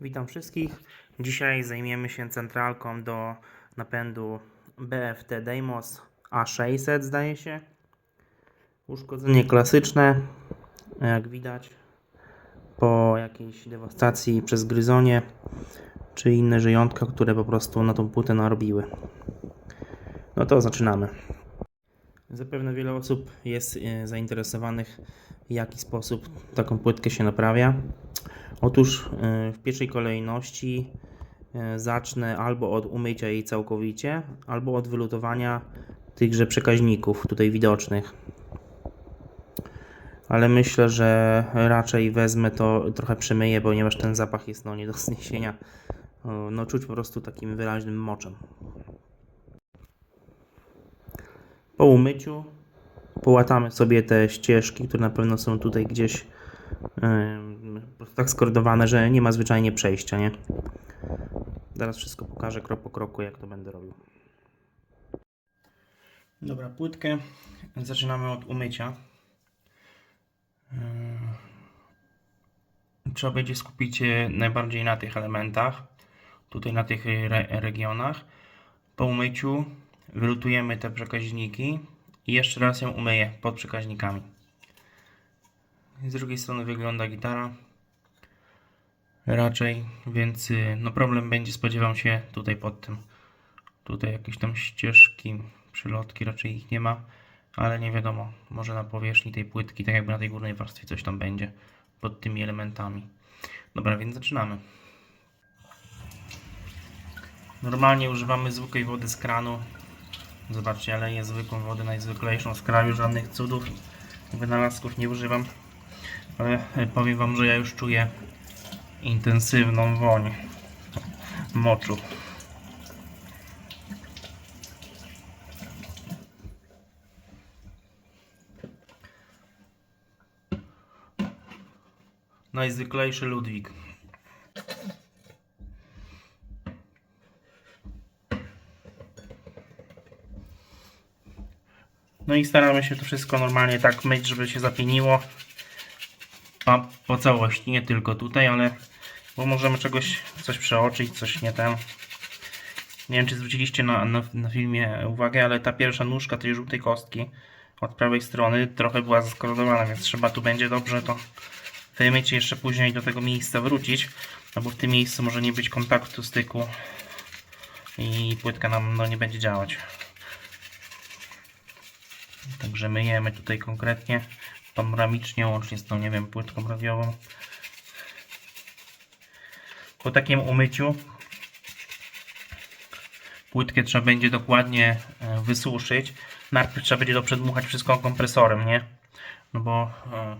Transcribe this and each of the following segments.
Witam wszystkich. Dzisiaj zajmiemy się centralką do napędu BFT Deimos A600 zdaje się. Uszkodzenie klasyczne, jak widać po jakiejś dewastacji przez gryzonie czy inne żyjątka, które po prostu na tą płytę narobiły. No to zaczynamy. Zapewne wiele osób jest e, zainteresowanych w jaki sposób taką płytkę się naprawia. Otóż e, w pierwszej kolejności e, zacznę albo od umycia jej całkowicie, albo od wylutowania tychże przekaźników tutaj widocznych. Ale myślę, że raczej wezmę to trochę przemyję, ponieważ ten zapach jest no, nie do zniesienia. O, No czuć po prostu takim wyraźnym moczem. Po umyciu połatamy sobie te ścieżki, które na pewno są tutaj gdzieś po prostu tak skordowane, że nie ma zwyczajnie przejścia, nie? Zaraz wszystko pokażę krok po kroku, jak to będę robił. Dobra, płytkę zaczynamy od umycia. Trzeba będzie skupić się najbardziej na tych elementach, tutaj na tych re regionach. Po umyciu wylutujemy te przekaźniki i jeszcze raz ją umyję pod przekaźnikami. Z drugiej strony wygląda gitara. Raczej, więc y, no problem będzie, spodziewam się tutaj pod tym. Tutaj jakieś tam ścieżki, przylotki, raczej ich nie ma, ale nie wiadomo, może na powierzchni tej płytki, tak jakby na tej górnej warstwie coś tam będzie pod tymi elementami. Dobra, więc zaczynamy. Normalnie używamy zwykłej wody z kranu. Zobaczcie, ale jest zwykłą wodę, najzwyklejszą z kraju, żadnych cudów, wynalazków nie używam ale powiem Wam, że ja już czuję intensywną woń moczu. Najzwyklejszy Ludwik. No i staramy się to wszystko normalnie tak myć, żeby się zapieniło po, po całości, nie tylko tutaj, ale bo możemy czegoś, coś przeoczyć, coś nie ten. Nie wiem, czy zwróciliście na, na, na filmie uwagę, ale ta pierwsza nóżka tej żółtej kostki od prawej strony trochę była zaskorodowana, więc trzeba tu będzie dobrze to i jeszcze później do tego miejsca wrócić, no bo w tym miejscu może nie być kontaktu styku i płytka nam no, nie będzie działać. Także myjemy tutaj konkretnie panoramicznie, łącznie z tą, nie wiem, płytką radiową. Po takim umyciu płytkę trzeba będzie dokładnie e, wysuszyć. Najpierw trzeba będzie to przedmuchać wszystko kompresorem, nie? No bo e,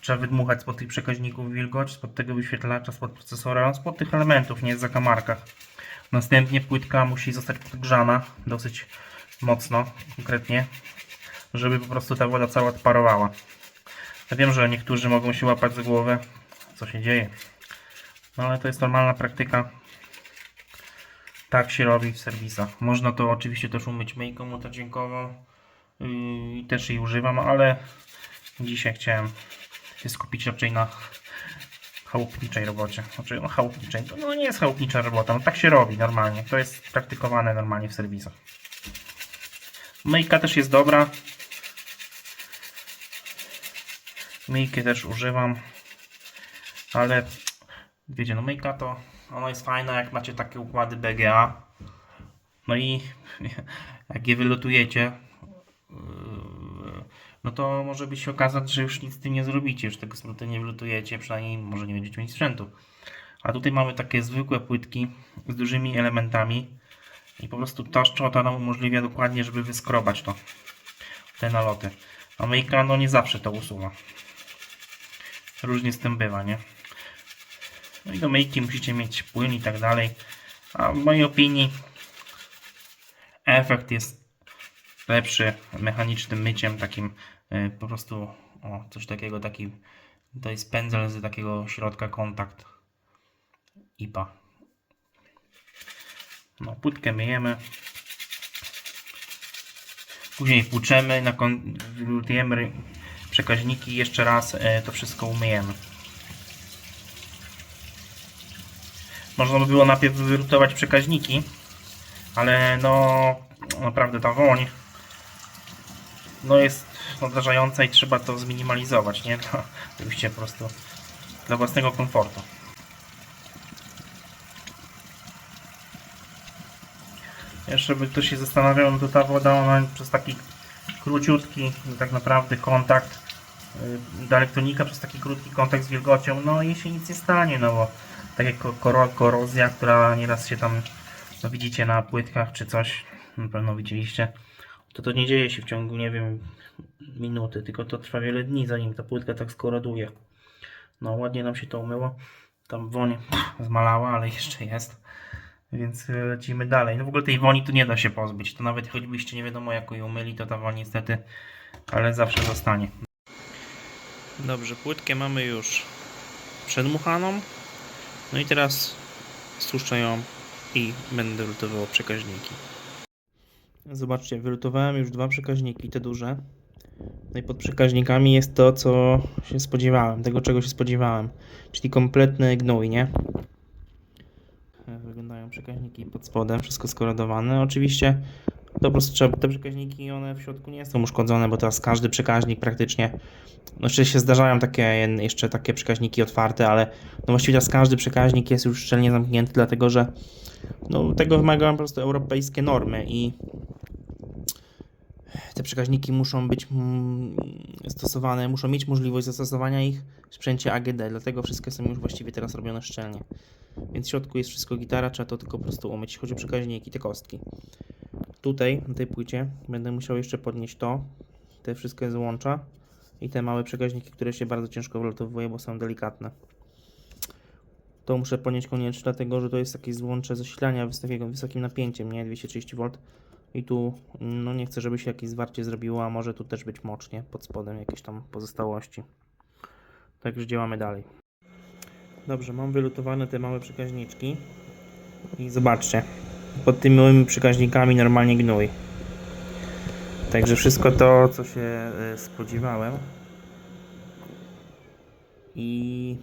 trzeba wydmuchać spod tych przekaźników wilgoć, spod tego wyświetlacza, spod procesora, spod tych elementów, nie zakamarkach. Następnie płytka musi zostać podgrzana dosyć mocno, konkretnie, żeby po prostu ta woda cała odparowała. Ja wiem, że niektórzy mogą się łapać za głowę, co się dzieje. No ale to jest normalna praktyka. Tak się robi w serwisach. Można to oczywiście też umyć myjką multidźwiękową yy, też jej używam, ale dzisiaj chciałem się skupić raczej na chałupniczej robocie. Znaczy, no chałupniczej, to no nie jest chałupnicza robota, no tak się robi normalnie. To jest praktykowane normalnie w serwisach. Myjka też jest dobra. Myjkę też używam, ale wiecie, no myjka to ona jest fajna jak macie takie układy BGA. No i jak je wylotujecie, yy, no to może by się okazać, że już nic z tym nie zrobicie, już tego sprzętu nie wylutujecie, przynajmniej może nie będziecie mieć sprzętu. A tutaj mamy takie zwykłe płytki z dużymi elementami i po prostu ta szczota nam umożliwia dokładnie, żeby wyskrobać to, te naloty. A myjka no nie zawsze to usuwa. Różnie z tym bywa, nie? No i do myjki musicie mieć płyn i tak dalej. A w mojej opinii efekt jest lepszy mechanicznym myciem, takim y, po prostu o, coś takiego, taki to jest pędzel z takiego środka kontakt IPA. No, płytkę myjemy. Później płuczemy, na kon- przekaźniki jeszcze raz e, to wszystko umyjemy. Można by było najpierw wyrutować przekaźniki, ale no naprawdę ta woń no jest odrażająca i trzeba to zminimalizować, nie? Oczywiście po prostu dla własnego komfortu. Jeszcze by ktoś się zastanawiał, no to ta woda ona przez taki króciutki tak naprawdę kontakt y, do elektronika przez taki krótki kontakt z wilgocią, no i się nic nie stanie, no bo tak jak ko- koro, korozja, która nieraz się tam, no widzicie na płytkach czy coś, na pewno widzieliście, to to nie dzieje się w ciągu, nie wiem, minuty, tylko to trwa wiele dni, zanim ta płytka tak skoroduje. No ładnie nam się to umyło, tam woń zmalała, ale jeszcze jest. Więc y, lecimy dalej. No w ogóle tej woni tu nie da się pozbyć. To nawet choćbyście nie wiadomo jak ją umyli, to ta woń niestety, ale zawsze zostanie. Dobrze, płytkę mamy już przedmuchaną. No i teraz suszę ją i będę lutował przekaźniki. Zobaczcie, wylutowałem już dwa przekaźniki, te duże. No i pod przekaźnikami jest to, co się spodziewałem, tego czego się spodziewałem. Czyli kompletny gnój, nie? Jak wyglądają przekaźniki pod spodem, wszystko skorodowane. Oczywiście po prostu trzeba, te przekaźniki one w środku nie są uszkodzone, bo teraz każdy przekaźnik praktycznie, no oczywiście się zdarzają takie jeszcze takie przekaźniki otwarte, ale no właściwie teraz każdy przekaźnik jest już szczelnie zamknięty, dlatego że no, tego wymagają po prostu europejskie normy i te przekaźniki muszą być mm, stosowane, muszą mieć możliwość zastosowania ich w sprzęcie AGD, dlatego wszystkie są już właściwie teraz robione szczelnie. Więc w środku jest wszystko gitara, trzeba to tylko po prostu umyć. Chodzi o przekaźniki, te kostki. Tutaj, na tej płycie, będę musiał jeszcze podnieść to, te wszystkie złącza i te małe przekaźniki, które się bardzo ciężko wylotowuje, bo są delikatne. To muszę podnieść koniecznie, dlatego że to jest takie złącze zasilania z takiego wysokim napięciem, nie 230V. I tu, no nie chcę, żeby się jakieś zwarcie zrobiło, a może tu też być mocznie pod spodem jakieś tam pozostałości. Także działamy dalej. Dobrze, mam wylutowane te małe przekaźniczki. I zobaczcie, pod tymi małymi przekaźnikami normalnie gnój. Także wszystko to, co się y, spodziewałem. I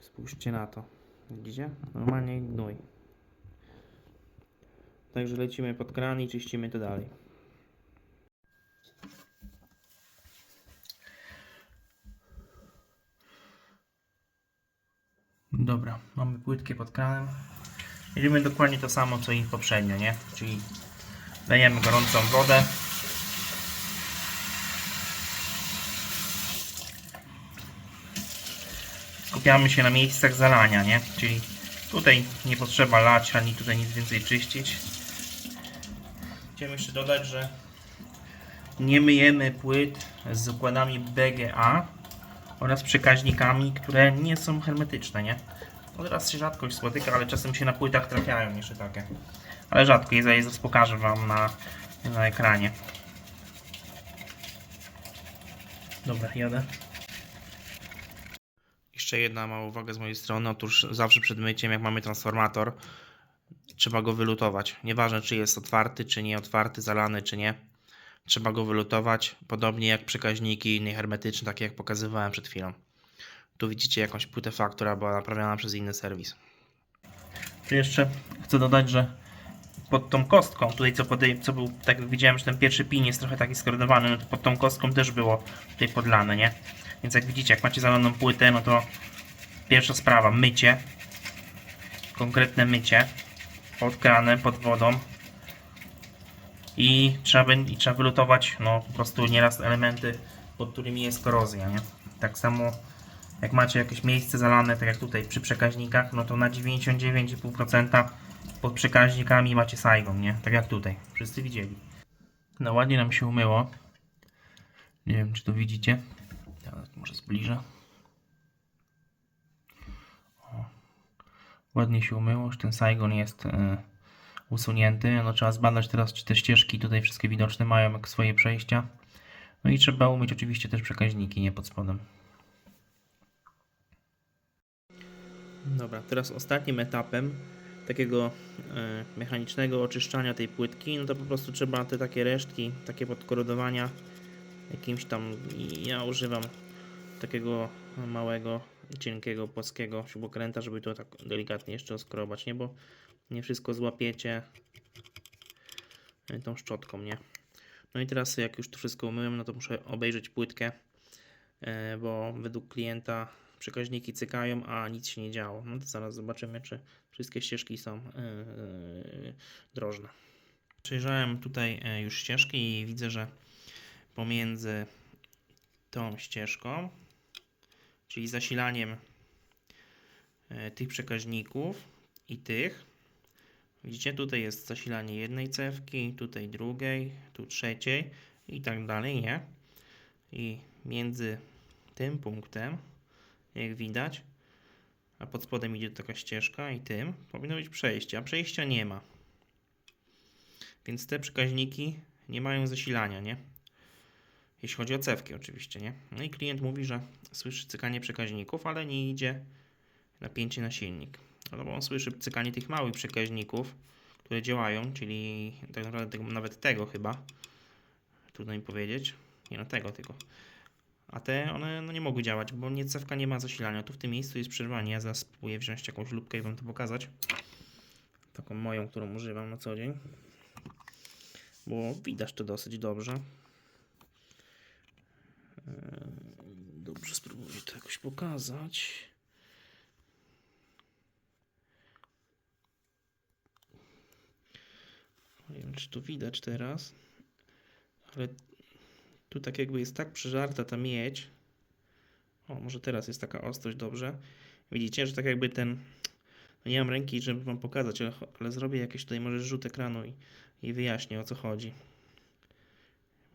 spójrzcie na to. Widzicie? Normalnie gnój. Także lecimy pod kran i czyścimy to dalej. Dobra, mamy płytkę pod kranem. Robimy dokładnie to samo co i poprzednio, nie? Czyli dajemy gorącą wodę. Skupiamy się na miejscach zalania, nie? Czyli tutaj nie potrzeba lać, ani tutaj nic więcej czyścić. Chciałem jeszcze dodać, że nie myjemy płyt z układami BGA oraz przekaźnikami, które nie są hermetyczne, nie? No teraz się rzadko już spotyka, ale czasem się na płytach trafiają jeszcze takie. Ale rzadko, je zaraz pokażę Wam na, na ekranie. Dobra, jadę. Jeszcze jedna mała uwaga z mojej strony. Otóż zawsze przed myciem, jak mamy transformator, trzeba go wylutować. Nieważne, czy jest otwarty, czy nie otwarty, zalany, czy nie. Trzeba go wylutować, podobnie jak przekaźniki niehermetyczne, takie jak pokazywałem przed chwilą. Tu widzicie jakąś płytę FA, która była naprawiana przez inny serwis. Tu jeszcze chcę dodać, że pod tą kostką, tutaj co, podej- co był, tak widziałem, że ten pierwszy pin jest trochę taki skorodowany, no to pod tą kostką też było tutaj podlane, nie? Więc jak widzicie, jak macie zalaną płytę, no to pierwsza sprawa, mycie, konkretne mycie pod kranem, pod wodą i trzeba, i trzeba wylutować no, po prostu nieraz elementy, pod którymi jest korozja, nie? Tak samo jak macie jakieś miejsce zalane, tak jak tutaj przy przekaźnikach, no to na 99,5% pod przekaźnikami macie Saigon, nie? Tak jak tutaj. Wszyscy widzieli. No ładnie nam się umyło. Nie wiem, czy to widzicie. Teraz może zbliżę. Ładnie się umyło, już ten Saigon jest e, usunięty. No trzeba zbadać teraz, czy te ścieżki tutaj wszystkie widoczne mają swoje przejścia. No i trzeba umyć oczywiście też przekaźniki, nie pod spodem. Dobra, teraz ostatnim etapem takiego e, mechanicznego oczyszczania tej płytki, no to po prostu trzeba te takie resztki, takie podkorodowania jakimś tam, ja używam takiego małego cienkiego, płaskiego śrubokręta, żeby to tak delikatnie jeszcze oskrobać, nie? Bo nie wszystko złapiecie e, tą szczotką, nie? No i teraz jak już to wszystko umyłem, no to muszę obejrzeć płytkę, e, bo według klienta przekaźniki cykają, a nic się nie działo. No to zaraz zobaczymy, czy wszystkie ścieżki są e, drożne. Przejrzałem tutaj już ścieżki i widzę, że pomiędzy tą ścieżką, czyli zasilaniem e, tych przekaźników i tych, widzicie, tutaj jest zasilanie jednej cewki, tutaj drugiej, tu trzeciej i tak dalej, nie? I między tym punktem, jak widać, a pod spodem idzie taka ścieżka i tym, powinno być przejście, a przejścia nie ma. Więc te przekaźniki nie mają zasilania, nie? Jeśli chodzi o cewki oczywiście, nie? No i klient mówi, że słyszy cykanie przekaźników, ale nie idzie napięcie na silnik. No bo on słyszy cykanie tych małych przekaźników, które działają, czyli tak naprawdę nawet tego chyba. Trudno mi powiedzieć. Nie no tego tylko. A te one no, nie mogły działać, bo nie cewka nie ma zasilania. Tu w tym miejscu jest przerwanie. Ja zaraz spróbuję wziąć jakąś lubkę i wam to pokazać. Taką moją, którą używam na co dzień. Bo widać to dosyć dobrze. Eee, Dobrze, spróbuję to jakoś pokazać. Nie wiem, czy tu widać teraz, ale tu tak jakby jest tak przeżarta ta miedź. O, może teraz jest taka ostrość dobrze. Widzicie, że tak jakby ten. No nie mam ręki, żeby wam pokazać, ale, ale zrobię jakieś tutaj może rzut ekranu i, i wyjaśnię o co chodzi.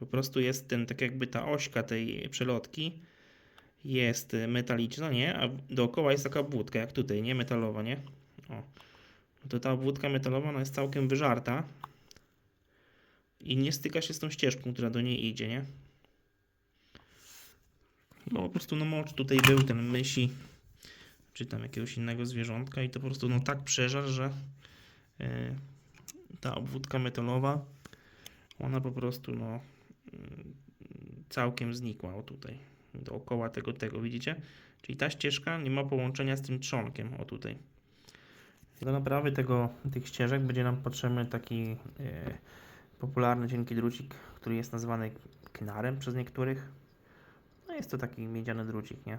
Po prostu jest ten, tak jakby ta ośka tej przelotki jest metaliczna, nie? A dookoła jest taka obwódka, jak tutaj, nie? Metalowa, nie? O. No to ta obwódka metalowa ona jest całkiem wyżarta i nie styka się z tą ścieżką, która do niej idzie, nie? No po prostu no mocz tutaj był ten mysi czy tam jakiegoś innego zwierzątka i to po prostu no tak przeżar, że yy, ta obwódka metalowa ona po prostu no całkiem znikła o tutaj dookoła tego tego widzicie czyli ta ścieżka nie ma połączenia z tym trzonkiem o tutaj do naprawy tego, tych ścieżek będzie nam potrzebny taki yy, popularny cienki drucik, który jest nazywany knarem przez niektórych no jest to taki miedziany drucik, nie?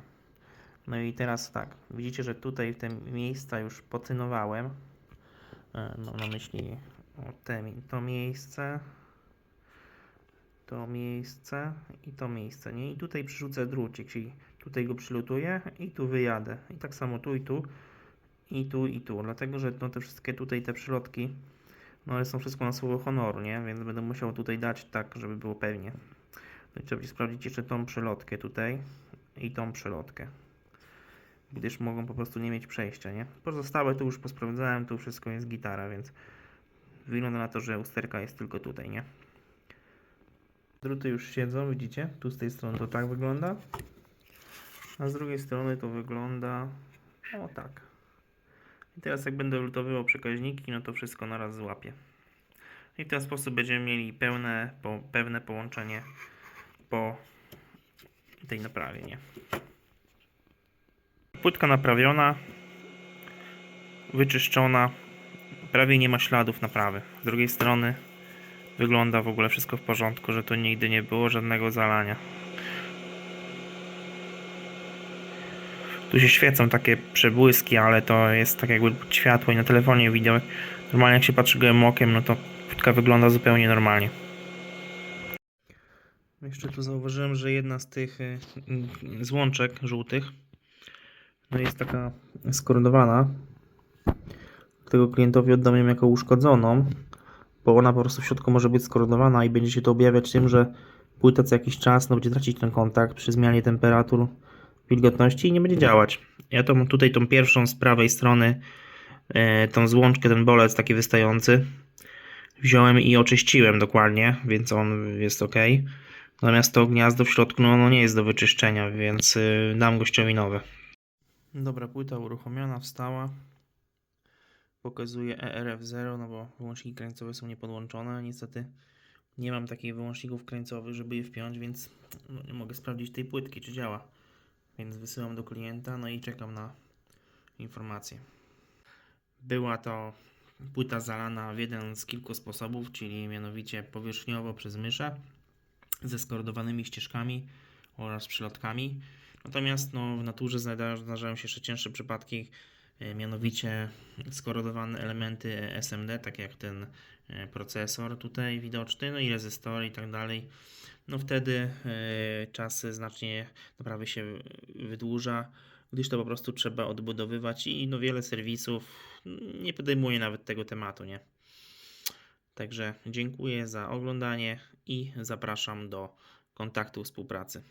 No i teraz tak, widzicie, że tutaj te miejsca już potynowałem. E, Mam na myśli o te, to miejsce, to miejsce i to miejsce, nie? I tutaj przyrzucę drucik, czyli tutaj go przylutuję i tu wyjadę. I tak samo tu i tu, i tu i tu, dlatego, że no te wszystkie tutaj te przylotki, no one są wszystko na słowo honoru, nie? Więc będę musiał tutaj dać tak, żeby było pewnie. No i trzeba będzie sprawdzić jeszcze tą przelotkę tutaj i tą przelotkę. Gdyż mogą po prostu nie mieć przejścia, nie? Pozostałe tu już posprawdzałem, tu wszystko jest gitara, więc wygląda na to, że usterka jest tylko tutaj, nie? Druty już siedzą, widzicie? Tu z tej strony to tak wygląda. A z drugiej strony to wygląda o tak. I teraz jak będę lutowywał przekaźniki, no to wszystko naraz złapię. I w ten sposób będziemy mieli pełne, po, pewne połączenie po tej naprawie, nie? Płytka naprawiona, wyczyszczona, prawie nie ma śladów naprawy. Z drugiej strony wygląda w ogóle wszystko w porządku, że tu nigdy nie było żadnego zalania. Tu się świecą takie przebłyski, ale to jest tak jakby światło i na telefonie wideo. Normalnie jak się patrzy gołym okiem, no to płytka wygląda zupełnie normalnie. Jeszcze tu zauważyłem, że jedna z tych y, y, złączek żółtych no jest taka skorodowana. Tego klientowi oddam ją jako uszkodzoną, bo ona po prostu w środku może być skorodowana i będzie się to objawiać tym, że płyta co jakiś czas no, będzie tracić ten kontakt przy zmianie temperatur, wilgotności i nie będzie działać. Ja mam tutaj tą pierwszą z prawej strony, y, tą złączkę, ten bolec taki wystający. Wziąłem i oczyściłem dokładnie, więc on jest ok. Natomiast to gniazdo w środku no, ono nie jest do wyczyszczenia, więc y, dam gościowi nowe. Dobra, płyta uruchomiona, wstała. Pokazuje ERF0, no bo wyłączniki krańcowe są niepodłączone. Niestety nie mam takich wyłączników krańcowych, żeby je wpiąć, więc no, nie mogę sprawdzić tej płytki, czy działa. więc wysyłam do klienta, no i czekam na informację. Była to płyta zalana w jeden z kilku sposobów, czyli mianowicie powierzchniowo przez myszę ze skordowanymi ścieżkami oraz przylotkami. Natomiast no, w naturze zdarzają, się jeszcze cięższe przypadki, e, mianowicie skorodowane elementy SMD, tak jak ten e, procesor tutaj widoczny, no i rezystory i tak dalej. No wtedy e, czas znacznie naprawy się wydłuża, gdyż to po prostu trzeba odbudowywać i no wiele serwisów nie podejmuje nawet tego tematu, nie? Także dziękuję za oglądanie i zapraszam do kontaktu współpracy.